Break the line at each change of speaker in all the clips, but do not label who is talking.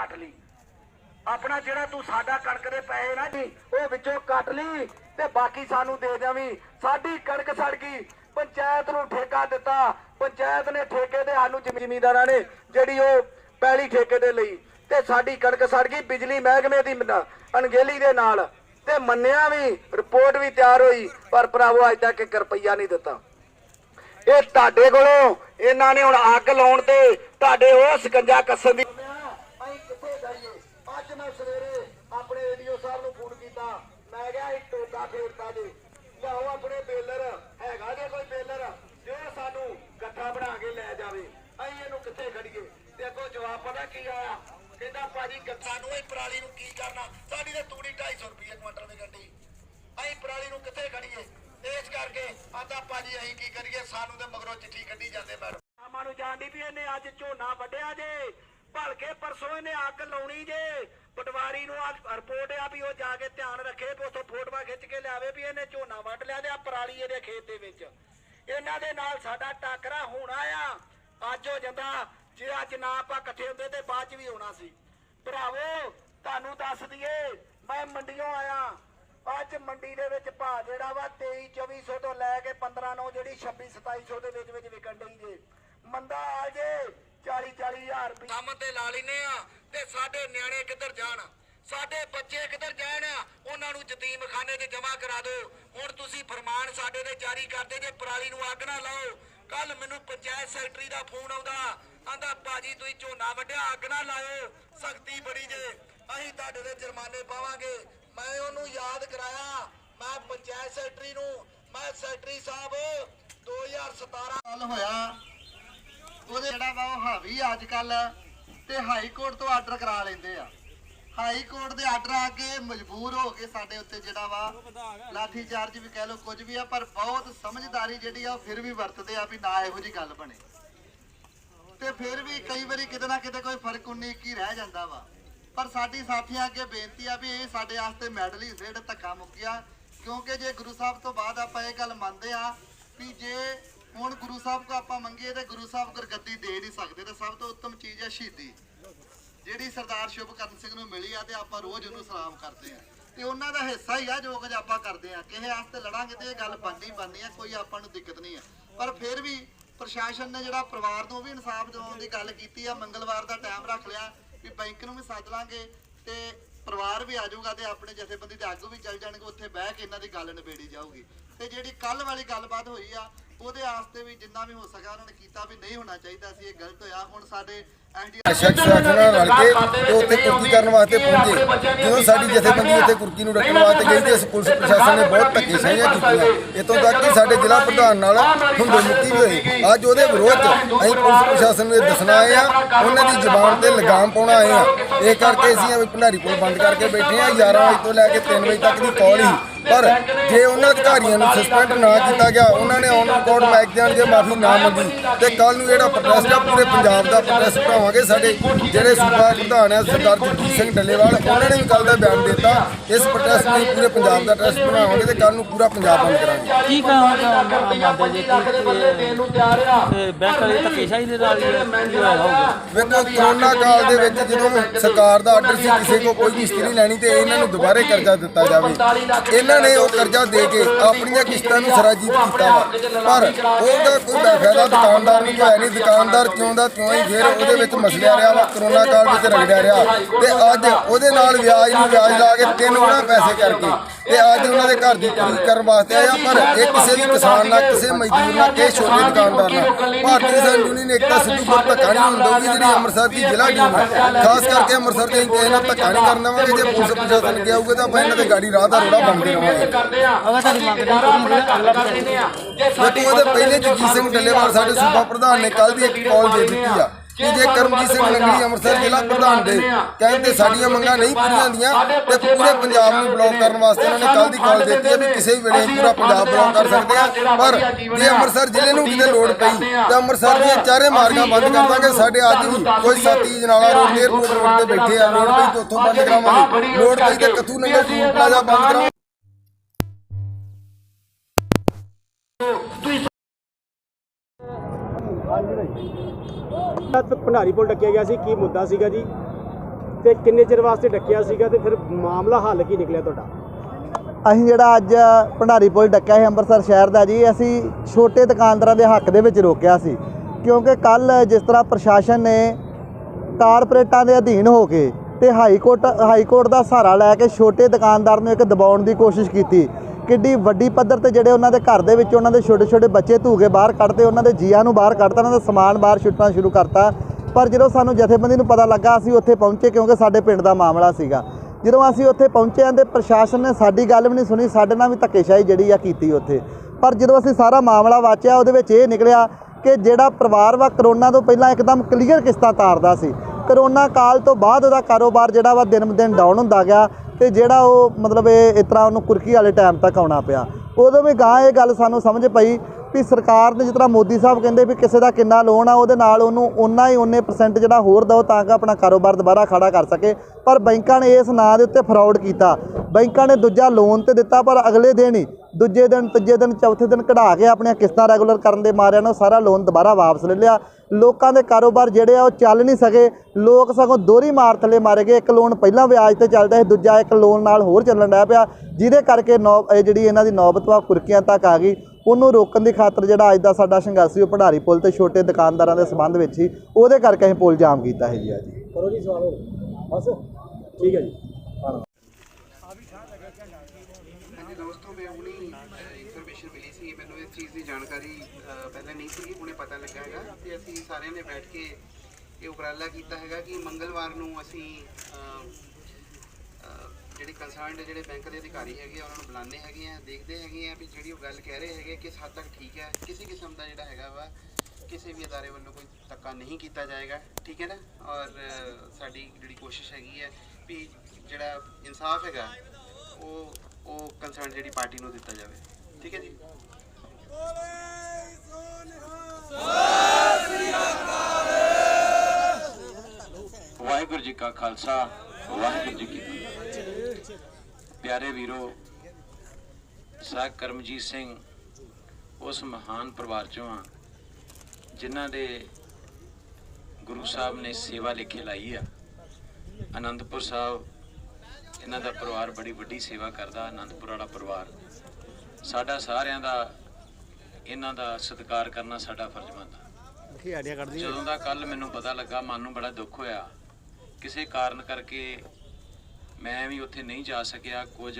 ਕੱਟ ਲਈ। ਆਪਣਾ ਜਿਹੜਾ ਤੂੰ ਸਾਡਾ ਕਣਕ ਦੇ ਪੈਸੇ ਨਾ ਜੀ, ਉਹ ਵਿੱਚੋਂ ਕੱਟ ਲਈ ਤੇ ਬਾਕੀ ਸਾਨੂੰ ਦੇ ਦੇਵੀਂ। ਸਾਡੀ ਕਣਕ ਸੜ ਗਈ। ਪੰਚਾਇਤ ਨੂੰ ਠੇਕਾ ਦਿੱਤਾ। ਪੰਚਾਇਤ ਨੇ ਠੇਕੇ ਤੇ ਸਾਨੂੰ ਜ਼ਮੀਂਦਾਰਾਂ ਨੇ ਜਿਹੜੀ ਉਹ ਪਹਿਲੀ ਠੇਕੇ ਤੇ ਲਈ। ਤੇ ਸਾਡੀ ਕਣਕ ਸੜ ਗਈ ਬਿਜਲੀ ਮਹਿਕਮੇ ਦੀ ਅਣਗੇਲੀ ਦੇ ਨਾਲ। ਤੇ ਮੰਨਿਆ ਵੀ, ਰਿਪੋਰਟ ਵੀ ਤਿਆਰ ਹੋਈ, ਪਰ ਭਰਾਵੋ, ਅਜ ਤੱਕ ਇੱਕ ਰੁਪਈਆ ਨਹੀਂ ਦਿੱਤਾ। ਇਹ ਤੁਹਾਡੇ ਕੋਲੋਂ, ਇਹਨਾਂ ਨੇ ਹੁਣ ਅੱਗ ਲਾਉਣ ਤੇ ਤੁਹਾਡੇ ਉਹ ਸਕੰਜਾ ਕੱਸਣ ਦੀ ਕਿਹਾ ਇਹ ਜੀ। ਲਿਆਓ ਆਪਣੇ ਬੇਲਰ। ਹੈਗਾ ਜੇ ਕੋਈ ਬੇਲਰ ਜੋ ਸਾਨੂੰ ਗੱਠਾ ਬਣਾ ਕੇ ਲੈ ਜਾਵੇ। ਅਸੀਂ ਇਹਨੂੰ ਕਿੱਥੇ ਖੜੀਏ? ਤੇ ਜਵਾਬ ਪਤਾ ਕੀ ਆਇਆ? ਕਹਿੰਦਾ, ਭਾਜੀ, ਗੱਠਾ ਨੂੰ ਹੀ ਪਰਾਲੀ ਨੂੰ ਕੀ ਕਰਨਾ? ਸਾਡੀ ਤੇ ਤੂੜੀ 250 ਰੁਪਏ ਕੁਇੰਟਲ ਦੀ ਗੱਡੀ। ਅਸੀਂ ਪਰਾਲੀ ਨੂੰ ਕਿੱਥੇ ਖੜੀਏ? ਇਸ ਕਰਕੇ ਆਂਦਾ, ਭਾਜੀ, ਅਸੀਂ ਕੀ ਕਰੀਏ? ਸਾਨੂੰ ਤੇ ਮਗਰੋਂ ਚਿੱਠੀ ਕੱਢੀ ਜਾਂਦੇ ਮੈਡਮ ਆਮਾਂ ਨੂੰ ਜਾਣਦੀ ਵੀ ਇਹਨੇ ਅੱਜ ਝੋਨਾ ਵੱਢਿਆ ਜੇ। ਭਲਕੇ ਪਰਸੋਂ ਇਹਨੇ ਅੱਗ ਲਾਉਣੀ ਜੇ। ਪਟਵਾਰੀ ਨੂੰ ਆ ਰਿਪੋਰਟ ਆ ਵੀ ਉਹ ਜਾ ਕੇ ਧਿਆਨ ਰੱਖੇ ਵੀ ਉੱਥੋਂ ਫੋਟੋਆਂ ਖਿੱਚ ਕੇ ਲਿਆਵੇ ਵੀ ਇਹਨੇ ਝੋਨਾ ਵੱਢ ਲਿਆ ਤੇ ਆ ਪਰਾਲੀ ਇਹਦੇ ਖੇਤ ਦੇ ਵਿੱਚ। ਇਹਨਾਂ ਦੇ ਨਾਲ ਸਾਡਾ ਟਾਕਰਾ ਹੋਣਾ ਆ। ਅੱਜ ਹੋ ਜਾਂਦਾ, ਜੇ ਅੱਜ ਨਾ ਆਪਾਂ ਇਕੱਠੇ ਹੁੰਦੇ ਤੇ ਬਾਅਦ ਚ ਵੀ ਹੋਣਾ ਸੀ। ਭਰਾਵੋ, ਤੁਹਾਨੂੰ ਦੱਸ ਦਈਏ, ਮੈਂ ਮੰਡੀੋਂ ਆਇਆ। ਅੱਜ ਮੰਡੀ ਦੇ ਵਿੱਚ ਭਾਅ ਜਿਹੜਾ ਵਾ 23 2400 ਤੋਂ ਲੈ ਕੇ 15 9 ਜਿਹੜੀ 26 2700 ਦੇ ਵਿੱਚ ਵਿੱਚ ਵਿਕਣ ਡਈ ਜੇ। ਮੰਦਾ ਆ ਜੇ। 40 40000 ਰੁਪਏ ਕੰਮ ਤੇ ਲਾ ਲੈਨੇ ਆ ਤੇ ਸਾਡੇ ਨਿਆਣੇ ਕਿੱਧਰ ਜਾਣ? ਸਾਡੇ ਬੱਚੇ ਕਿੱਧਰ ਜਾਣ? ਉਹਨਾਂ ਨੂੰ ਯਤੀਮਖਾਨੇ 'ਚ ਜਮ੍ਹਾਂ ਕਰਾ ਦਿਓ ਹੁਣ ਤੁਸੀਂ ਫਰਮਾਨ ਸਾਡੇ ਤੇ ਜਾਰੀ ਕਰਦੇ ਜੇ ਪਰਾਲੀ ਨੂੰ ਅੱਗ ਨਾ ਲਾਓ। ਕੱਲ ਮੈਨੂੰ ਪੰਚਾਇਤ ਸੈਕਟਰੀ ਦਾ ਫੋਨ ਆਉਂਦਾ। ਆਂਦਾ ਬਾਜੀ ਤੁਸੀਂ ਝੋਨਾ ਵੱਢਿਆ ਅੱਗ ਨਾ ਲਾਇਓ। ਸਖਤੀ ਬੜੀ ਜੇ। ਅਸੀਂ ਤੁਹਾਡੇ ਤੇ ਜੁਰਮਾਨੇ ਪਾਵਾਂਗੇ। ਮੈਂ ਉਹਨੂੰ ਯਾਦ ਕਰਾਇਆ। ਮੈਂ ਪੰਚਾਇਤ ਸੈਕਟਰੀ ਨੂੰ। ਮੈਂ ਸੈਕਟਰੀ ਸਾਹਿਬ 2017
ਕੱਲ ਹੋਇਆ। ਉਹਦੇ ਜਿਹੜਾ ਵਾ ਉਹ ਹਾਵੀ ਅੱਜ ਕੱਲ ਤੇ ਹਾਈ ਕੋਰਟ ਤੋਂ ਆਰਡਰ ਕਰਾ ਲੈਂਦੇ ਆ। ਹਾਈ ਕੋਰਟ ਦੇ ਆਰਡਰ ਆ ਕੇ ਮਜਬੂਰ ਹੋ ਕੇ ਸਾਡੇ ਉੱਤੇ ਜਿਹੜਾ ਵਾ ਲਾਠੀ ਚਾਰਜ ਵੀ ਕਹਿ ਲੋ ਕੁਝ ਵੀ ਆ, ਪਰ ਬਹੁਤ ਸਮਝਦਾਰੀ ਜਿਹੜੀ ਆ ਉਹ ਫਿਰ ਵੀ ਵਰਤਦੇ ਆ ਵੀ ਨਾ ਇਹੋ ਜੀ ਗੱਲ ਬਣੇ। ਤੇ ਫਿਰ ਵੀ ਕਈ ਵਾਰੀ ਕਿਤੇ ਨਾ ਕਿਤੇ ਕੋਈ ਫ਼ਰਕ ਉਨੀ ਕੀ ਰਹਿ ਜਾਂਦਾ ਵਾ। ਪਰ ਸਾਡੀ ਸਾਥੀਆਂ ਅੱਗੇ ਬੇਨਤੀ ਆ ਵੀ ਇਹ ਸਾਡੇ ਵਾਸਤੇ ਮੈਡਲ ਹੀ ਰੇਡ ਧੱਕਾ ਮੁੱਕਿਆ, ਕਿਉਂਕਿ ਜੇ ਗੁਰੂ ਸਾਹਿਬ ਤੋਂ ਬਾਅਦ ਆਪਾਂ ਇਹ ਗੱਲ ਮੰਨਦੇ ਆ ਵੀ ਜੇ ਹੁਣ ਗੁਰੂ ਸਾਹਿਬ ਕੋ ਆਪਾਂ ਮੰਗੀਏ ਤੇ ਗੁਰੂ ਸਾਹਿਬ ਗੁਰਗੱਦੀ ਦੇ ਨਹੀਂ ਸਕਦੇ ਤੇ ਸਭ ਤੋਂ ਉੱਤਮ ਚੀਜ਼ ਹੈ ਸ਼ਹੀਦੀ। ਜਿਹੜੀ ਸਰਦਾਰ ਸ਼ੁਭਕਰਨ ਸਿੰਘ ਨੂੰ ਮਿਲੀ ਆ ਤੇ ਆਪਾਂ ਰੋਜ਼ ਉਹਨੂੰ ਸਲਾਮ ਕਰਦੇ ਆ। ਤੇ ਉਹਨਾਂ ਦਾ ਹਿੱਸਾ ਹੀ ਆ ਜੋ ਕੁਝ ਆਪਾਂ ਕਰਦੇ ਆ। ਕਿਸੇ ਵਾਸਤੇ ਲੜਾਂਗੇ ਤੇ ਇਹ ਗੱਲ ਬਣਨੀ ਬਣਨੀ ਆ, ਕੋਈ ਆਪਾਂ ਨੂੰ ਦਿੱਕਤ ਨਹੀਂ ਆ। ਪਰ ਫਿਰ ਵੀ ਪ੍ਰਸ਼ਾਸਨ ਨੇ ਜਿਹੜਾ ਪਰਿਵਾਰ ਨੂੰ ਵੀ ਇਨਸਾਫ ਦਿਵਾਉਣ ਦੀ ਗੱਲ ਕੀਤੀ ਆ, ਮੰਗਲਵਾਰ ਦਾ ਟਾਈਮ ਰੱਖ ਲਿਆ ਵੀ ਬੈਂਕ ਨੂੰ ਵੀ ਸੱਦ ਲਾਂਗੇ ਤੇ ਪਰਿਵਾਰ ਵੀ ਆ ਜਾਊਗਾ ਤੇ ਆਪਣੇ ਜਥੇਬੰਦੀ ਦੇ ਆਗੂ ਵੀ ਚੱਲ ਜਾਣਗੇ, ਉੱਥੇ ਬਹਿ ਕੇ ਇਹਨਾਂ ਦੀ ਗੱਲ ਨਿਬੇੜੀ ਜਾਊਗੀ। ਤੇ ਜਿਹੜੀ ਕੱਲ ਵਾਲੀ ਗੱਲਬਾਤ ਹੋਈ ਆ ਉਹਦੇ ਵਾਸਤੇ ਵੀ ਜਿੰਨਾ ਵੀ ਹੋ ਸਕਿਆ ਉਹਨਾਂ ਨੇ ਕੀਤਾ ਵੀ ਨਹੀਂ ਹੋਣਾ ਚਾਹੀਦਾ ਸੀ ਇਹ ਗਲਤ ਹੋਇਆ। ਹੁਣ ਸਾਡੇ ਐਸਡੀ
ਸ਼ਖਸ ਨਾਲ ਰਲ ਕੇ ਤੇ ਉੱਥੇ ਕੁਰਕੀ ਕਰਨ ਵਾਸਤੇ ਪਹੁੰਚੇ। ਜਦੋਂ ਸਾਡੀ ਜਥੇਬੰਦੀ ਉੱਥੇ ਕੁਰਕੀ ਨੂੰ ਰੱਖਣ ਵਾਸਤੇ ਗਈ ਤੇ ਇਸ ਪੁਲਿਸ ਪ੍ਰਸ਼ਾਸਨ ਨੇ ਬਹੁਤ ਧੱਕੇ ਸਾਈਆਂ ਕੀਤੀਆਂ। ਇਤੋਂ ਤੱਕ ਕਿ ਸਾਡੇ ਜ਼ਿਲ੍ਹਾ ਪ੍ਰਧਾਨ ਨਾਲ ਹੁੰਦੇ ਮੁੱਕੀ ਵੀ ਹੋਈ। ਅੱਜ ਉਹਦੇ ਵਿਰੋਧ 'ਚ ਅਸੀਂ ਪੁਲਿਸ ਪ੍ਰਸ਼ਾਸਨ ਨੂੰ ਇਹ ਦੱਸਣਾ ਆਏ ਆ ਉਹਨਾਂ ਦੀ ਜ਼ੁਬਾਨ ਤੇ ਲਗਾਮ ਪਾਉਣਾ ਆਏ ਆ। ਇਹ ਕਰਕੇ ਅਸੀਂ ਭੰਡਾਰੀ ਪੁਲ ਬੰਦ ਕਰਕੇ ਬੈਠੇ ਆ 11 ਵਜੇ ਤੋਂ ਲੈ ਕੇ 3 ਵਜੇ ਤੱਕ ਦੀ ਕਾਲ ਹੀ ਪਰ ਜੇ ਉਹਨਾਂ ਅਧਿਕਾਰੀਆਂ ਨੂੰ ਸਸਪੈਂਡ ਨਾ ਕੀਤਾ ਗਿਆ ਉਹਨਾਂ ਨੇ ਔਨ ਰਿਕਾਰਡ ਮੈਕ ਜਾਣ ਜੇ ਮਾਫੀ ਨਾ ਮੰਗੀ ਤੇ ਕੱਲ ਨੂੰ ਜਿਹੜਾ ਪ੍ਰੋਟੈਸਟ ਆ ਪੂਰੇ ਪੰਜਾਬ ਦਾ ਪ੍ਰੋਟੈਸਟ ਭਰਾਵਾਂਗੇ ਸਾਡੇ ਜਿਹੜੇ ਸੂਬਾ ਪ੍ਰਧਾਨ ਆ ਸਰਦਾਰ ਜਗਜੀਤ ਸਿੰਘ ਡੱਲੇਵਾਲ ਉਹਨਾਂ ਨੇ ਵੀ ਕੱਲ ਦਾ ਬਿਆਨ ਦਿੱਤਾ ਇਸ ਪ੍ਰੋਟੈਸਟ ਨੂੰ ਪੂਰੇ ਪੰਜਾਬ ਦਾ ਪ੍ਰੋਟੈਸਟ ਬਣਾਵਾਂਗੇ ਤੇ ਕੱਲ ਨੂੰ ਪੂਰਾ ਪੰਜਾਬ ਬੰਦ ਕਰਾਂਗੇ।
ਕੀ ਕਹਾਂਗਾ ਜੀ ਕਿ ਬੈਂਕ ਵਾਲੀ ਧੱਕੇਸ਼ਾਹੀ ਦੇ ਨਾਲ ਹੀ
ਵੇਖੋ ਕਰੋਨਾ ਕਾਲ ਦੇ ਵਿੱਚ ਜਦੋਂ ਸਰਕਾਰ ਦਾ ਆਰਡਰ ਸੀ ਕਿਸੇ ਕੋ ਕੋਈ ਨਹੀਂ ਲੈਣੀ ਤੇ ਇਹਨਾਂ ਨੂੰ ਦੁਬਾਰੇ ਕਰਜ਼ਾ ਦਿੱਤਾ ਜਾਵੇ। ਇਹਨਾਂ ਨੇ ਉਹ ਕਰਜ਼ਾ ਦੇ ਕੇ ਆਪਣੀਆਂ ਕਿਸ਼ਤਾਂ ਨੂੰ ਸਰਾਜੀਤ ਕੀਤਾ ਵਾ। ਪਰ ਉਹਦਾ ਕੋਈ ਫਾਇਦਾ ਦੁਕਾਨਦਾਰ ਨੂੰ ਹੋਇਆ ਨਹੀਂ। ਦੁਕਾਨਦਾਰ ਕਿਉਂ ਦਾ ਕਿਉਂ ਹੀ ਫਿਰ ਉਹਦੇ ਵਿੱਚ ਮਸਲਿਆ ਰਿਹਾ ਵਾ, ਕਰੋਨਾ ਕਾਲ ਵਿੱਚ ਰਗੜਿਆ ਰਿਹਾ। ਤੇ ਅੱਜ ਉਹਦੇ ਨਾਲ ਵਿਆਜ ਨੂੰ ਵਿਆਜ ਲਾ ਕੇ ਤਿੰਨ ਉਹਨਾਂ ਪੈਸੇ ਕਰਕੇ ਤੇ ਅੱਜ ਉਹਨਾਂ ਦੇ ਘਰ ਦੀ ਪੂਰੀ ਕਰਨ ਵਾਸਤੇ ਆਇਆ। ਪਰ ਇਹ ਕਿਸੇ ਵੀ ਕਿਸਾਨ ਨਾਲ, ਕਿਸੇ ਮਜ਼ਦੂਰ ਨਾਲ, ਕਿਸੇ ਛੋਟੇ ਦੁਕਾਨਦਾਰ ਨਾਲ, ਭਾਰਤੀ ਕਿਸਾਨ ਯੂਨੀਅਨ ਏਕਤਾ ਸਿੱਧੂਪੁਰ ਧੱਕਾ ਨਹੀਂ ਹੁੰਦਾ ਵੀ ਜਿਹੜੀ ਅੰਮ੍ਰਿਤਸਰ ਦੀ ਜ਼ਿਲ੍ਹਾ ਟੀਮ ਹੈ। ਖਾਸ ਕਰਕੇ ਅੰਮ੍ਰਿਤਸਰ ਦੇ ਕਿਸੇ ਨਾਲ ਧੱਕਾ ਨਹੀਂ ਕਰਨ ਦੇਵਾਂਗੇ। ਜੇ ਪੁਲਿਸ ਪ੍ਰਸ਼ਾਸਨ ਅੱਗੇ ਆਊਗਾ ਤਾਂ ਆਪਾਂ ਇਹਨਾਂ ਦੇ ਗਾੜੀ ਰਾਹ ਦਾ ਰੋੜਾ ਬਣਦੇ ਰਹਾਂਗੇ
ਅਗਰ ਤੁਹਾਡੀ ਮੰਗ ਨਹੀਂ ਪੂਰੀ ਹੁੰਦੀ ਤਾਂ ਅਗਲਾ
ਦੇਖੋ ਉਹਦੇ ਪਹਿਲੇ ਜਗਜੀਤ ਸਿੰਘ ਡੱਲੇਵਾਲ ਸਾਡੇ ਸੂਬਾ ਪ੍ਰਧਾਨ ਨੇ ਕੱਲ ਦੀ ਇੱਕ ਕਾਲ ਦੇ ਦਿੱਤੀ ਆ ਕਿ ਜੇ ਕਰਮਜੀਤ ਸਿੰਘ ਨੰਗਲੀ ਅੰਮ੍ਰਿਤਸਰ ਜ਼ਿਲ੍ਹਾ ਪ੍ਰਧਾਨ ਦੇ ਕਹਿੰਦੇ ਸਾਡੀਆਂ ਮੰਗਾਂ ਨਹੀਂ ਪੂਰੀਆਂ ਹੁੰਦੀਆਂ ਤੇ ਪੂਰੇ ਪੰਜਾਬ ਨੂੰ ਬਲੌਕ ਕਰਨ ਵਾਸਤੇ ਉਹਨਾਂ ਨੇ ਕੱਲ ਦੀ ਕਾਲ ਦਿੱਤੀ ਹੈ ਵੀ ਕਿਸੇ ਵੀ ਵੇਲੇ ਅਸੀਂ ਪੂਰਾ ਪੰਜਾਬ ਬਲੌਕ ਕਰ ਸਕਦੇ ਆ। ਪਰ ਜੇ ਅੰਮ੍ਰਿਤਸਰ ਜ਼ਿਲ੍ਹੇ ਨੂੰ ਕਿਤੇ ਲੋੜ ਪਈ ਤਾਂ ਅੰਮ੍ਰਿਤਸਰ ਦੀਆਂ ਚਾਰੇ ਮਾਰਗਾਂ ਬੰਦ ਕਰ ਦਾਂਗੇ ਸਾਡੇ ਅੱਜ ਵੀ ਕੋਈ ਸਾਥੀ ਜਨਾਲਾ ਰੋਡ ਏਅਰਪੋਰਟ ਰੋਡ ਤੇ ਬੈਠੇ ਆ ਲੋੜ ਪਈ ਤਾਂ ਉੱਥੋਂ ਬੰਦ ਕਰਾਵਾਂਗੇ ਲੋੜ ਪਈ ਤਾਂ ਕੱਥੂ ਨੰਗਲ ਟੂਲ ਪਲਾਜ਼ਾ ਬੰਦ ਕਰਾਵਾਂਗੇ
ਤੱਕ ਭੰਡਾਰੀ ਪੁਲ ਡੱਕਿਆ ਗਿਆ ਸੀ, ਕੀ ਮੁੱਦਾ ਸੀਗਾ ਜੀ? ਤੇ ਕਿੰਨੇ ਚਿਰ ਵਾਸਤੇ ਡੱਕਿਆ ਸੀਗਾ ਤੇ ਫਿਰ ਮਾਮਲਾ ਹੱਲ ਕੀ ਨਿਕਲਿਆ ਤੁਹਾਡਾ?
ਅਸੀਂ ਜਿਹੜਾ ਅੱਜ ਭੰਡਾਰੀ ਪੁਲ ਡੱਕਿਆ ਸੀ ਅੰਮ੍ਰਿਤਸਰ ਸ਼ਹਿਰ ਦਾ ਜੀ, ਅਸੀਂ ਛੋਟੇ ਦੁਕਾਨਦਾਰਾਂ ਦੇ ਹੱਕ ਦੇ ਵਿੱਚ ਰੋਕਿਆ ਸੀ। ਕਿਉਂਕਿ ਕੱਲ ਜਿਸ ਤਰ੍ਹਾਂ ਪ੍ਰਸ਼ਾਸਨ ਨੇ ਕਾਰਪੋਰੇਟਾਂ ਦੇ ਅਧੀਨ ਹੋ ਕੇ ਤੇ ਹਾਈ ਕੋਰਟ ਹਾਈ ਕੋਰਟ ਦਾ ਸਹਾਰਾ ਲੈ ਕੇ ਛੋਟੇ ਦੁਕਾਨਦਾਰ ਨੂੰ ਇੱਕ ਦਬਾਉਣ ਦੀ ਕੋਸ਼ਿਸ਼ ਕੀਤੀ ਕਿੱਡੀ ਵੱਡੀ ਪੱਧਰ ਤੇ ਜਿਹੜੇ ਉਹਨਾਂ ਦੇ ਘਰ ਦੇ ਵਿੱਚ ਉਹਨਾਂ ਦੇ ਛੋਟੇ ਛੋਟੇ ਬੱਚੇ ਧੂਗੇ ਬਾਹਰ ਕੱਢਤੇ, ਉਹਨਾਂ ਦੇ ਜੀਆਂ ਨੂੰ ਬਾਹਰ ਕੱਢਤਾ, ਉਹਨਾਂ ਦਾ ਸਮਾਨ ਬਾਹਰ ਛੁੱਟਣਾ ਸ਼ੁਰੂ ਕਰਤਾ। ਪਰ ਜਦੋਂ ਸਾਨੂੰ ਜਥੇਬੰਦੀ ਨੂੰ ਪਤਾ ਲੱਗਾ, ਅਸੀਂ ਉੱਥੇ ਪਹੁੰਚੇ ਕਿਉਂਕਿ ਸਾਡੇ ਪਿੰਡ ਦਾ ਮਾਮਲਾ ਸੀਗਾ। ਜਦੋਂ ਅਸੀਂ ਉੱਥੇ ਪਹੁੰਚੇ ਹਾਂ ਤੇ ਪ੍ਰਸ਼ਾਸਨ ਨੇ ਸਾਡੀ ਗੱਲ ਵੀ ਨਹੀਂ ਸੁਣੀ, ਸਾਡੇ ਨਾਲ ਵੀ ਧੱਕੇਸ਼ਾਹੀ ਜਿਹੜੀ ਆ ਕੀਤੀ ਉੱਥੇ। ਪਰ ਜਦੋਂ ਅਸੀਂ ਸਾਰਾ ਮਾਮਲਾ ਵਾਚਿਆ, ਉਹਦੇ ਵਿੱਚ ਇਹ ਨਿਕਲਿਆ ਕਿ ਜਿਹੜਾ ਪਰਿਵਾਰ ਵਾ ਕਰੋਨਾ ਤੋਂ ਪਹਿਲਾਂ ਇੱਕਦਮ ਕਲੀਅਰ ਕਿਸ਼ਤਾਂ ਤਾਰਦਾ ਸੀ। ਕਰੋਨਾ ਕਾਲ ਤੋਂ ਬਾਅਦ ਉਹਦਾ ਕਾਰੋਬਾਰ ਜਿਹੜਾ ਵਾ ਦਿਨ ਬ ਦਿਨ ਡਾਊਨ ਹੁੰਦਾ ਗਿਆ। ਤੇ ਜਿਹੜਾ ਉਹ ਮਤਲਬ ਇਹ ਇਸ ਤਰ੍ਹਾਂ ਉਹਨੂੰ ਕੁਰਕੀ ਵਾਲੇ ਟਾਈਮ ਤੱਕ ਆਉਣਾ ਪਿਆ। ਉਦੋਂ ਵੀ ਗਾਂ ਇਹ ਗੱਲ ਸਾਨੂੰ ਸਮਝ ਪਈ ਵੀ ਸਰਕਾਰ ਨੇ ਜਿਸ ਤਰ੍ਹਾਂ ਮੋਦੀ ਸਾਹਿਬ ਕਹਿੰਦੇ ਵੀ ਕਿਸੇ ਦਾ ਕਿੰਨਾ ਲੋਨ ਆ, ਉਹਦੇ ਨਾਲ ਉਹਨੂੰ ਉਨਾ ਹੀ ਉਨੇ ਪਰਸੈਂਟ ਜਿਹੜਾ ਹੋਰ ਦਿਓ ਤਾਂ ਕਿ ਆਪਣਾ ਕਾਰੋਬਾਰ ਦੁਬਾਰਾ ਖੜਾ ਕਰ ਸਕੇ। ਪਰ ਬੈਂਕਾਂ ਨੇ ਇਸ ਨਾਂ ਦੇ ਉੱਤੇ ਫਰਾਡ ਕੀਤਾ। ਬੈਂਕਾਂ ਨੇ ਦੂਜਾ ਲੋਨ ਤੇ ਦਿੱਤਾ, ਪਰ ਅਗਲੇ ਦਿਨ ਹੀ, ਦੂਜੇ ਦਿਨ, ਤੀਜੇ ਦਿਨ, ਚੌਥੇ ਦਿਨ ਕਢਾ ਕੇ ਆਪਣੀਆਂ ਕਿਸ਼ਤਾਂ ਰੈਗੂਲਰ ਕਰਨ ਦੇ ਮਾਰਿਆਂ ਨੂੰ ਸਾਰਾ ਲੋਨ ਦੁਬਾਰਾ ਵਾਪਸ ਲੈ ਲਿਆ। ਲੋਕਾਂ ਦੇ ਕਾਰੋਬਾਰ ਜਿਹੜੇ ਆ ਉਹ ਚੱਲ ਨਹੀਂ ਸਕੇ। ਲੋਕ ਸਗੋਂ ਦੋਹਰੀ ਮਾਰ ਥੱਲੇ ਮਾਰੇ ਗਏ। ਇੱਕ ਲੋਨ ਪਹਿਲਾਂ ਵਿਆਜ ਤੇ ਚੱਲਦਾ ਸੀ, ਦੂਜਾ ਇੱਕ ਲੋਨ ਨਾਲ ਹੋਰ ਚੱਲਣ ਡਿਆ ਪਿਆ। ਜਿਹਦੇ ਕਰਕੇ ਨੌ ਇਹ ਜਿਹੜੀ ਇਹਨਾਂ ਦੀ ਨੌਬਤਵਾ ਕੁਰਕੀਆਂ ਤੱਕ ਆ ਗਈ। ਉਹਨੂੰ ਰੋਕਣ ਦੀ ਖਾਤਰ ਜਿਹੜਾ ਅੱਜ ਦਾ ਸਾਡਾ ਸੰਘਰਸ਼ ਸੀ ਉਹ ਭੰਡਾਰੀ ਪੁਲ ਤੇ ਛੋਟੇ ਦੁਕਾਨਦਾਰਾਂ ਦੇ ਸੰਬੰਧ ਵਿੱਚ ਸੀ ਉਹਦੇ ਕਰਕੇ ਅਸੀਂ ਪੁਲ ਜਾਮ ਕੀਤਾ ਹੈ ਜੀ ਅੱਜ।
ਕਰੋ ਜੀ ਸਵਾਲ ਬਸ। ਠੀਕ ਹੈ ਜੀ
ਹਾਂਜੀ ਦੋਸਤੋ ਮੈਂ ਹੁਣੀ ਇਨਫੋਰਮੇਸ਼ਨ ਮਿਲੀ ਸੀ ਮੈਨੂੰ ਇਸ ਚੀਜ਼ ਦੀ ਜਾਣਕਾਰੀ ਪਹਿਲਾਂ ਨਹੀਂ ਸੀ ਹੁਣੇ ਪਤਾ ਲੱਗਾ ਹੈਗਾ ਤੇ ਅਸੀਂ ਸਾਰਿਆਂ ਨੇ ਬੈਠ ਕੇ ਇਹ ਉਪਰਾਲਾ ਕੀਤਾ ਹੈਗਾ ਕਿ ਮੰਗਲਵਾਰ ਨੂੰ ਅਸੀਂ ਜਿਹੜੇ ਕੰਸਰਨਡ ਜਿਹੜੇ ਬੈਂਕ ਦੇ ਅਧਿਕਾਰੀ ਹੈਗੇ ਆ, ਉਹਨਾਂ ਨੂੰ ਬੁਲਾਉਂਦੇ ਹੈਗੇ ਆ ਦੇਖਦੇ ਹੈਗੇ ਆ ਵੀ ਜਿਹੜੀ ਉਹ ਗੱਲ ਕਹਿ ਰਹੇ ਹੈਗੇ ਕਿਸ ਹੱਦ ਤੱਕ ਠੀਕ ਹੈ ਕਿਸੇ ਕਿਸਮ ਦਾ ਜਿਹੜਾ ਹੈਗਾ ਵਾ ਕਿਸੇ ਵੀ ਅਦਾਰੇ ਵੱਲੋਂ ਕੋਈ ਧੱਕਾ ਨਹੀਂ ਕੀਤਾ ਜਾਏਗਾ ਠੀਕ ਹੈ ਨਾ? ਔਰ ਸਾਡੀ ਜਿਹੜੀ ਕੋਸ਼ਿਸ਼ ਹੈਗੀ ਹੈ ਵੀ ਜਿਹੜਾ ਇਨਸਾਫ ਹੈਗਾ ਉਹ ਉਹ ਕੰਸਰਨ ਜਿਹੜੀ ਪਾਰਟੀ ਨੂੰ ਦਿੱਤਾ ਜਾਵੇ ਠੀਕ ਹੈ ਜੀ?
ਵਾਹਿਗੁਰੂ ਜੀ ਕਾ ਖਾਲਸਾ, ਵਾਹਿਗੁਰੂ ਜੀ ਕੀ ਫਤਿਹ। ਪਿਆਰੇ ਵੀਰੋ ਸਾਹਿਬ ਕਰਮਜੀਤ ਸਿੰਘ ਉਸ ਮਹਾਨ ਪਰਿਵਾਰ ਚੋਂ ਆ, ਜਿਨ੍ਹਾਂ ਦੇ ਗੁਰੂ ਸਾਹਿਬ ਨੇ ਸੇਵਾ ਲਿਖੇ ਲਾਈ ਆ। ਆਨੰਦਪੁਰ ਸਾਹਿਬ, ਇਹਨਾਂ ਦਾ ਪਰਿਵਾਰ ਬੜੀ ਵੱਡੀ ਸੇਵਾ ਕਰਦਾ ਆਨੰਦਪੁਰ ਵਾਲਾ ਪਰਿਵਾਰ। ਸਾਡਾ ਸਾਰਿਆਂ ਦਾ ਇਹਨਾਂ ਦਾ ਸਤਿਕਾਰ ਕਰਨਾ ਸਾਡਾ ਫਰਜ਼ ਬਣਦਾ। ਜਦੋਂ ਦਾ ਕੱਲ ਮੈਨੂੰ ਪਤਾ ਲੱਗਾ ਮਨ ਨੂੰ ਬੜਾ ਦੁੱਖ ਹੋਇਆ। ਕਿਸੇ ਕਾਰਨ ਕਰਕੇ ਮੈਂ ਵੀ ਉੱਥੇ ਨਹੀਂ ਜਾ ਸਕਿਆ। ਕੁਝ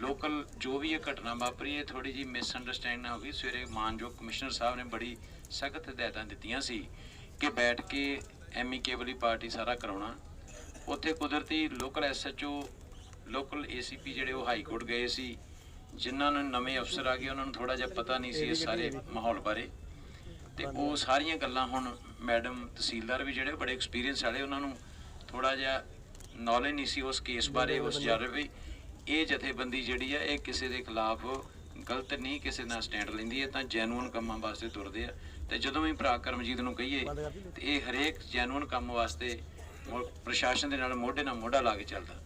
ਲੋਕਲ ਜੋ ਵੀ ਇਹ ਘਟਨਾ ਵਾਪਰੀ ਹੈ ਥੋੜੀ ਜੀ ਮਿਸਅੰਡਰਸਟੈਂਡਿੰਗ ਹੋ ਗਈ। ਸਵੇਰੇ ਮਾਨਯੋਗ ਕਮਿਸ਼ਨਰ ਸਾਹਿਬ ਨੇ ਬੜੀ ਸਖਤ ਹਦਾਇਤਾਂ ਦਿੱਤੀਆਂ ਸੀ ਕਿ ਬੈਠ ਕੇ ਐਮੀਕੇਬਲੀ ਪਾਰਟੀ ਸਾਰਾ ਕਰਾਉਣਾ। ਉੱਥੇ ਕੁਦਰਤੀ ਲੋਕਲ ਐਸਐਚਓ ਲੋਕਲ ਏਸੀਪੀ ਜਿਹੜੇ ਉਹ ਹਾਈ ਕੋਰਟ ਗਏ ਸੀ। ਜਿਨ੍ਹਾਂ ਨੂੰ ਨਵੇਂ ਅਫਸਰ ਆ ਗਏ ਉਹਨਾਂ ਨੂੰ ਥੋੜਾ ਜਿਹਾ ਪਤਾ ਨਹੀਂ ਸੀ ਇਸ ਸਾਰੇ ਮਾਹੌਲ ਬਾਰੇ। ਤੇ ਉਹ ਸਾਰੀਆਂ ਗੱਲਾਂ ਹੁਣ ਮੈਡਮ ਤਹਿਸੀਲਦਾਰ ਵੀ ਜਿਹੜੇ ਬੜੇ ਐਕਸਪੀਰੀਅੰਸ ਵਾਲੇ ਉਹਨਾਂ ਨੂੰ ਥੋੜਾ ਜਿਹਾ ਨੌਲੇਜ ਨਹੀਂ ਸੀ ਉਸ ਕੇਸ ਬਾਰੇ ਉਸ ਜਰ ਵੀ। ਇਹ ਜਥੇਬੰਦੀ ਜਿਹੜੀ ਆ ਇਹ ਕਿਸੇ ਦੇ ਖਿਲਾਫ ਗਲਤ ਨਹੀਂ ਕਿਸੇ ਨਾਲ ਸਟੈਂਡ ਲੈਂਦੀ ਹੈ ਤਾਂ ਜੈਨੂਅਨ ਕੰਮਾਂ ਵਾਸਤੇ ਤੁਰਦੇ ਆ। ਤੇ ਜਦੋਂ ਵੀ ਭਰਾ ਕਰਮਜੀਤ ਨੂੰ ਕਹੀਏ ਤੇ ਇਹ ਹਰੇਕ ਜੈਨੂਅਨ ਕੰਮ ਵਾਸਤੇ ਪ੍ਰਸ਼ਾਸਨ ਦੇ ਨਾਲ ਮੋਢੇ ਨਾਲ ਮੋਢਾ ਲਾ ਕੇ ਚੱਲਦਾ।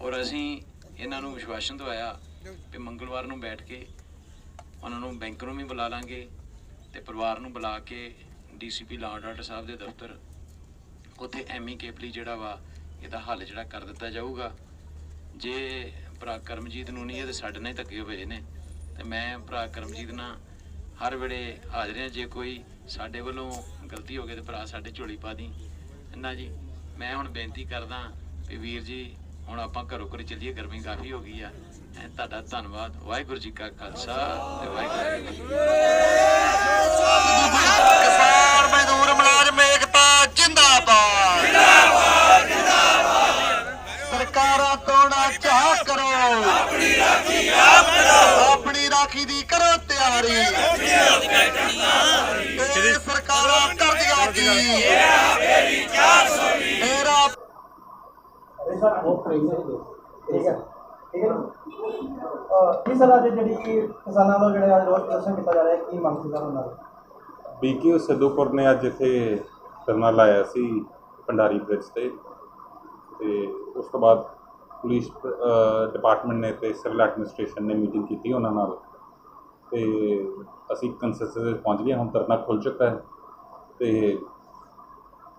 ਔਰ ਅਸੀਂ ਇਹਨਾਂ ਨੂੰ ਵਿਸ਼ਵਾਸਨ ਦਵਾਇਆ ਕਿ ਮੰਗਲਵਾਰ ਨੂੰ ਬੈਠ ਕੇ ਉਹਨਾਂ ਨੂੰ ਬੈਂਕ ਨੂੰ ਵੀ ਬੁਲਾ ਲਾਂਗੇ ਤੇ ਪਰਿਵਾਰ ਨੂੰ ਬੁਲਾ ਕੇ ਡੀਸੀਪੀ ਲਾਅ ਡਾਕਟਰ ਸਾਹਿਬ ਦੇ ਦਫ਼ਤਰ, ਉੱਥੇ ਐਮੀਕੇਬਲੀ ਜਿਹੜਾ ਵਾ, ਇਹਦਾ ਹੱਲ ਜਿਹੜਾ ਕਰ ਦਿੱਤਾ ਜਾਊਗਾ। ਜੇ ਭਰਾ ਕਰਮਜੀਤ ਨੂੰ ਨਹੀਂ, ਇਹ ਤੇ ਸਾਡੇ ਨਾਲ ਹੀ ਧੱਕੇ ਹੋਏ ਨੇ। ਤੇ ਮੈਂ ਭਰਾ ਕਰਮਜੀਤ ਨਾਲ ਹਰ ਵੇਲੇ ਹਾਜ਼ਰ ਹਾਂ, ਜੇ ਕੋਈ ਸਾਡੇ ਵੱਲੋਂ ਗਲਤੀ ਹੋ ਗਈ ਤੇ ਭਰਾ ਸਾਡੇ ਝੋਲੀ ਪਾ ਦੀ ਨਾ ਜੀ, ਮੈਂ ਹੁਣ ਬੇਨਤੀ ਕਰਦਾ ਵੀ ਵੀਰ ਜੀ ਹੁਣ ਆਪਾਂ ਘਰੋਂ ਘਰ ਚੱਲੀਏ, ਗਰਮੀ ਕਾਫੀ ਹੋ ਗਈ ਆ। ਤੁਹਾਡਾ ਧੰਨਵਾਦ। ਵਾਹਿਗੁਰੂ ਜੀ ਕਾ ਖਾਲਸਾ ਤੇ ਵਾਹਿਗੁਰੂ ਜੀ ਕੀ ਫਤਿਹ।
ਕਿਸਾਨ ਮਜ਼ਦੂਰ ਮੁਲਾਜ਼ਮ ਏਕਤਾ, ਜਿੰਦਾਬਾਦ। ਜਿੰਦਾਬਾਦ ਜਿੰਦਾਬਾਦ ਸਰਕਾਰਾਂ ਤੋਂ ਨਾ ਚਾਹ ਕਰੋ। ਆਪਣੀ ਰਾਖੀ ਆਪ ਕਰੋ ਆਪਣੀ ਰਾਖੀ ਦੀ ਕਰੋ ਤਿਆਰੀ। ਇਹ ਸਰਕਾਰਾਂ ਕਰਦੀਆਂ ਕੀ ਮੇਰਾ
ਠੀਕ ਹੈ? ਠੀਕ ਹੈ ਕੀ ਸਲਾਹ ਦੇ ਜਿਹੜੀ ਕਿਸਾਨਾਂ ਨੂੰ ਜਿਹੜੇ ਰੋਸ ਪ੍ਰਦਰਸ਼ਨ ਕੀਤਾ ਜਾ ਰਿਹਾ ਕੀ ਮੰਗ ਸੀ ਸਰ ਉਹਨਾਂ
ਸਿੱਧੂਪੁਰ ਨੇ ਅੱਜ ਇੱਥੇ ਧਰਨਾ ਲਾਇਆ ਸੀ, ਭੰਡਾਰੀ ਬ੍ਰਿਜ ਤੇ। ਤੇ ਉਸ ਤੋਂ ਬਾਅਦ ਪੁਲਿਸ ਡਿਪਾਰਟਮੈਂਟ ਨੇ ਤੇ ਸਿਵਲ ਐਡਮਿਨਿਸਟ੍ਰੇਸ਼ਨ ਨੇ ਮੀਟਿੰਗ ਕੀਤੀ ਉਹਨਾਂ ਨਾਲ। ਤੇ ਅਸੀਂ ਕੰਸੈਂਸਸ ਤੇ ਪਹੁੰਚ ਗਏ, ਹੁਣ ਧਰਨਾ ਖੁੱਲ ਚੁੱਕਾ ਹੈ। ਤੇ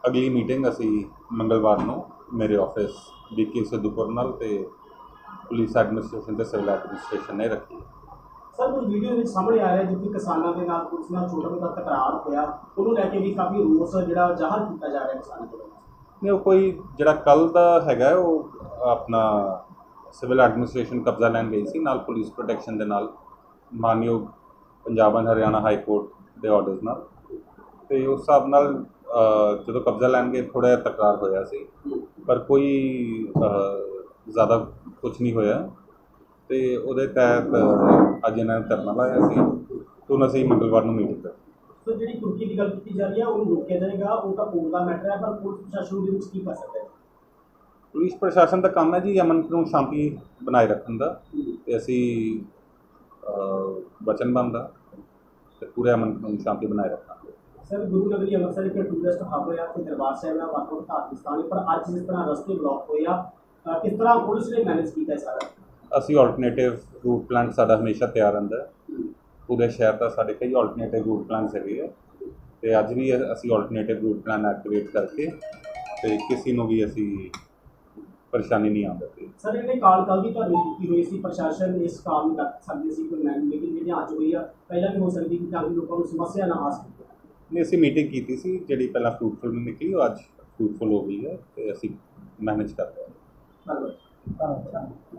ਅਗਲੀ ਮੀਟਿੰਗ ਅਸੀਂ ਮੰਗਲਵਾਰ ਨੂੰ ਮੇਰੇ ਆਫਿਸ ਬੀਕੇ ਸਿੱਧੂਪੁਰ ਨਾਲ ਤੇ ਪੁਲਿਸ ਐਡਮਿਨਿਸਟ੍ਰੇਸ਼ਨ ਤੇ ਸਿਵਲ ਐਡਮਿਨਿਸਟ੍ਰੇਸ਼ਨ ਨੇ ਰੱਖੀ ਹੈ।
ਸਰ ਕੁਝ ਵੀਡੀਓ ਵਿੱਚ ਸਾਹਮਣੇ ਆ ਰਿਹਾ ਜਿੱਥੇ ਕਿਸਾਨਾਂ ਦੇ ਨਾਲ ਪੁਲਿਸ ਨਾਲ ਛੋਟਾ ਮੋਟਾ ਤਕਰਾਰ ਹੋਇਆ? ਉਹਨੂੰ ਲੈ ਕੇ ਵੀ ਕਾਫੀ ਰੋਸ ਜਿਹੜਾ ਜ਼ਾਹਰ ਕੀਤਾ ਜਾ ਰਿਹਾ ਕਿਸਾਨਾਂ ਵੱਲੋਂ
ਨਹੀਂ ਉਹ ਕੋਈ ਜਿਹੜਾ ਕੱਲ ਦਾ ਹੈਗਾ ਉਹ ਆਪਣਾ ਸਿਵਲ ਐਡਮਿਨਿਸਟ੍ਰੇਸ਼ਨ ਕਬਜ਼ਾ ਲੈਣ ਗਈ ਸੀ ਨਾਲ ਪੁਲਿਸ ਪ੍ਰੋਟੈਕਸ਼ਨ ਦੇ ਨਾਲ। ਮਾਨਯੋਗ Punjab and Haryana high court ਦੇ ਆਰਡਰਸ ਨਾਲ। ਤੇ ਉਸ ਹਿਸਾਬ ਨਾਲ ਅ, ਜਦੋਂ ਕਬਜ਼ਾ ਲੈਣ ਗਏ ਥੋੜਾ ਜਿਹਾ ਤਕਰਾਰ ਹੋਇਆ ਸੀ। ਪਰ ਕੋਈ ਅ, ਜ਼ਿਆਦਾ ਕੁਝ ਨਹੀਂ ਹੋਇਆ। ਤੇ ਉਹਦੇ ਤਹਿਤ ਅੱਜ ਇਹਨਾਂ ਨੇ ਧਰਨਾ ਲਾਇਆ ਸੀ। ਤੇ ਅਸੀਂ ਮੰਗਲਵਾਰ ਨੂੰ ਮੀਟਿੰਗ ਕਰ।
ਸੋ ਜਿਹੜੀ ਕੁਰਕੀ ਦੀ ਗੱਲ ਕੀਤੀ ਜਾ ਰਹੀ ਹੈ ਉਹਨੂੰ ਰੋਕਿਆ ਜਾਏਗਾ ਉਹ ਤਾਂ ਕੋਰਟ ਦਾ ਮੈਟਰ ਹੈ ਪਰ ਪੁਲਿਸ ਪ੍ਰਸ਼ਾਸਨ ਦੇ ਵਿੱਚ ਕੀ ਕਰ ਸਕਦਾ ਹੈ?
ਪੁਲਿਸ ਪ੍ਰਸ਼ਾਸਨ ਦਾ ਕੰਮ ਹੈ ਜੀ ਅਮਨ ਕਾਨੂੰਨ ਸ਼ਾਂਤੀ ਬਣਾਏ ਰੱਖਣ ਦਾ। ਤੇ ਅਸੀਂ ਵਚਨਬੰਦ ਆ ਤੇ ਪੂਰੇ ਅਮਨ ਸ਼ਾਂਤੀ ਬਣਾਏ ਰੱਖਾਂਗੇ।
ਸਰ ਗੁਰੂ ਨਗਰੀ ਅੰਮ੍ਰਿਤਸਰ ਇੱਕ ਟੂਰਿਸਟ ਹੱਬ ਹੋਇਆ ਤੇ ਦਰਬਾਰ ਸਾਹਿਬ ਦਾ ਵੱਖ ਵੱਖ ਧਾਰਮਿਕ ਸਥਾਨ ਹੈ, ਪਰ ਅੱਜ ਜਿਸ ਤਰ੍ਹਾਂ ਰਸਤੇ ਬਲੌਕ ਹੋਏ ਆ ਕਿਸ ਤਰ੍ਹਾਂ ਪੁਲਿਸ ਨੇ ਮੈਨੇਜ ਕੀਤਾ ਸਾਰਾ?
ਅਸੀਂ ਆਲਟਰਨੇਟਿਵ ਰੂਟ ਪਲਾਨ ਸਾਡਾ ਹਮੇਸ਼ਾ ਤਿਆਰ ਰਹਿੰਦਾ ਹੈ। ਪੂਰੇ ਸ਼ਹਿਰ ਦਾ ਸਾਡੇ ਕਈ ਆਲਟਰਨੇਟਿਵ ਰੂਟ ਪਲਾਨ ਹੈਗੇ ਆ। ਤੇ ਅੱਜ ਵੀ ਅਸੀਂ ਆਲਟਰਨੇਟਿਵ ਰੂਟ ਪਲਾਨ ਐਕਟੀਵੇਟ ਕਰਕੇ ਤੇ ਕਿਸੇ ਨੂੰ ਵੀ ਅਸੀਂ ਪਰੇਸ਼ਾਨੀ ਨਹੀਂ ਆਉਣ ਦਿੱਤੀ।
ਸਰ ਇਹਨੇ ਕਾਲ ਕਾਲ ਦੀ ਤੁਹਾਨੂੰ ਕੀਤੀ ਹੋਈ ਸੀ ਪ੍ਰਸ਼ਾਸਨ ਇਸ ਕਾਲ ਨੂੰ ਰੱਖ ਸਕਦੇ ਸੀ ਕੋਈ ਮੈਨ ਲੇਕਿਨ ਜਿਹੜੀ ਅੱਜ ਹੋਈ ਆ ਪਹਿਲਾਂ ਵੀ ਹੋ ਸਕਦੀ ਕਿ ਤਾਂ ਲੋਕਾਂ ਨੂੰ ਸਮੱਸਿਆ ਨਾ ਆ ਸਕੇ
ਨੇ ਅਸੀਂ ਮੀਟਿੰਗ ਕੀਤੀ ਸੀ, ਜਿਹੜੀ ਪਹਿਲਾਂ ਫਰੂਟਫੁਲ ਨਿਕਲੀ, ਉਹ ਅੱਜ ਫਰੂਟਫੁਲ ਹੋ ਗਈ ਹੈ ਤੇ ਅਸੀਂ ਮੈਨੇਜ ਕਰ ਰਹੇ ਹਾਂ।
ਧੰਨਵਾਦ।